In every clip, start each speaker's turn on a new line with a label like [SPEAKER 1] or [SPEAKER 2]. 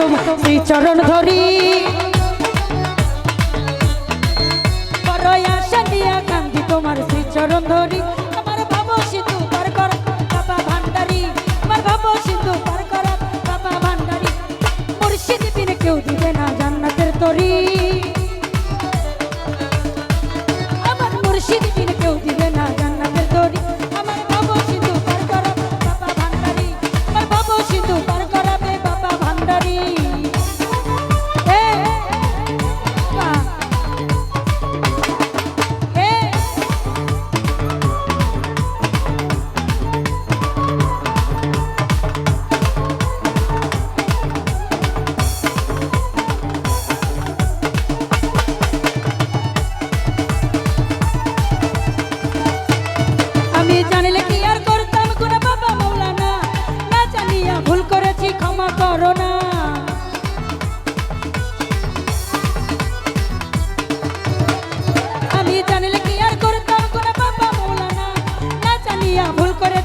[SPEAKER 1] তোমার সেই চরণ ধরি। কান্দি তোমার সেই চরণ ধরি।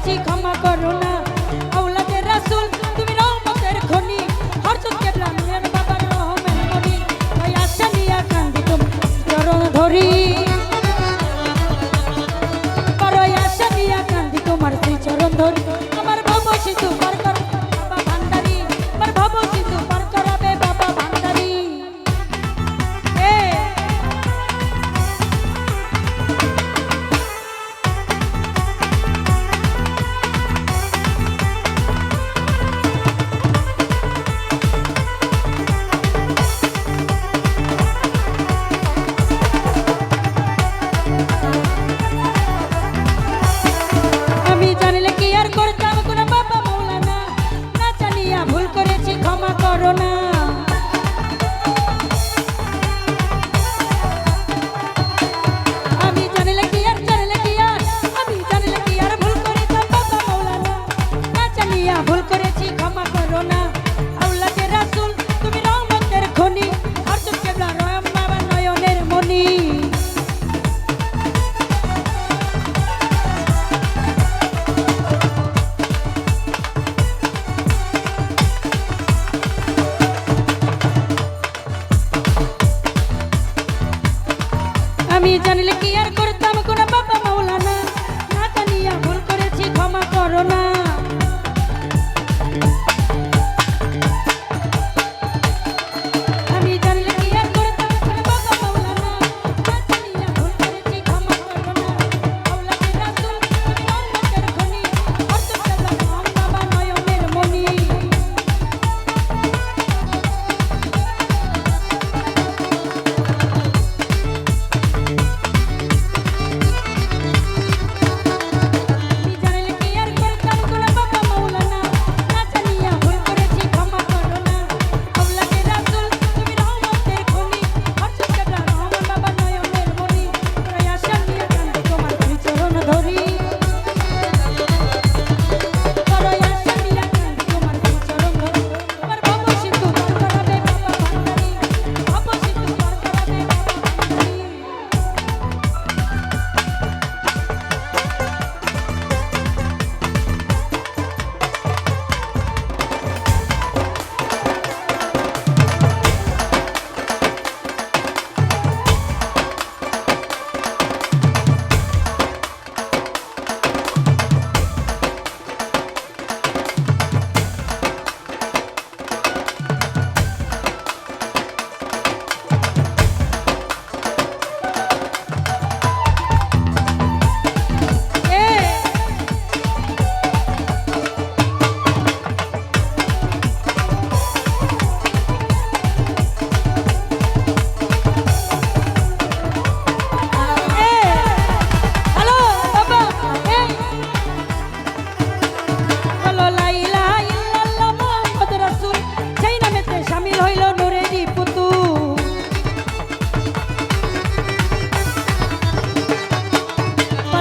[SPEAKER 1] করেছি ক্ষমা করো না। আউলাদের রাসুল, তুমি রহমতের খনি। হরজত কেবলা মিয়ান বাবা রহমের মনি ওই আশা নিয়া কান্দি তুমি চরণ ধরি। আমার শ্রী চরণ ধরি। আমার বাবা শিশু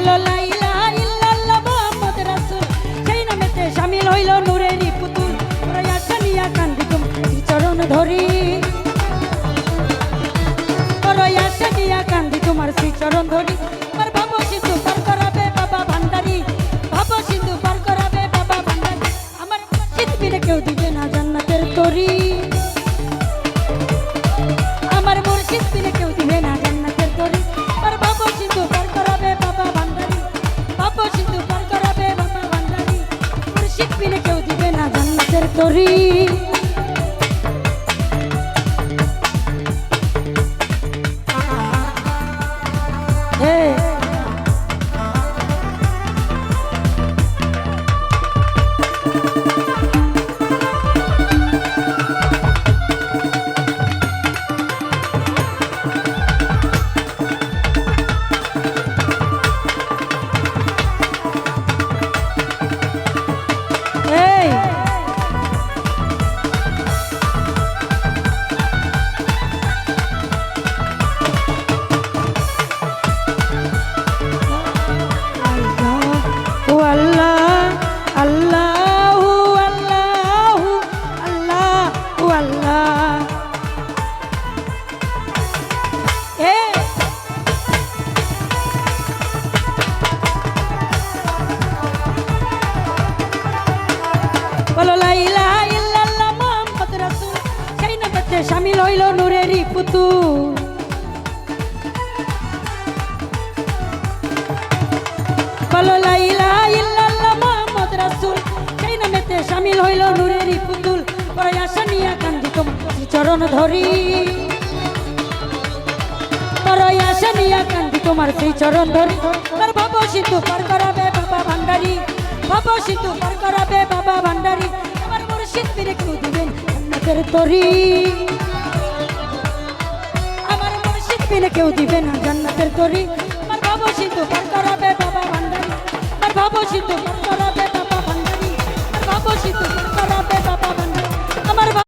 [SPEAKER 1] হলো লাইলা, ইল্লাল্লাহ মুহাম্মদ রাসূল। সেই নামেতে শামিল হইল নূরেরই পুতুল প্রয়াস কানিয়া কান্দি তোমার চরণ ধরি। প্রয়াস কানিয়া কান্দি তোমার শ্রী চরণ ধরি। শামিল হইল নূরেরই পুতুল। বলো লা ইলাহা ইল্লাল্লাহ মুহাম্মদ রাসূল, সেই নামেতে শামিল হইল নূরেরই পুতুল। পরে আশা নিয়া কান্দি তোমার চরণ ধরি। নিয়া কান্দি তোমার সেই চরণ ধরি। তার ভাব সিন্ধু পার করাবে বাবা ভান্ডারি। ভাব সিন্ধু পার করাবে বাবা ভান্ডারি। আমার মুর্শিদ ফিরে কেউ দিবেন তরি। কেউ দিবে না জান্নাতের তরি। আমার বাবা সিন্ধু পার করাবে বাবা ভান্ডারি। আমার বাবা সিন্ধু পার করাবে বাবা ভান্ডারি। আমার বাবা সিন্ধু পার করাবে বাবা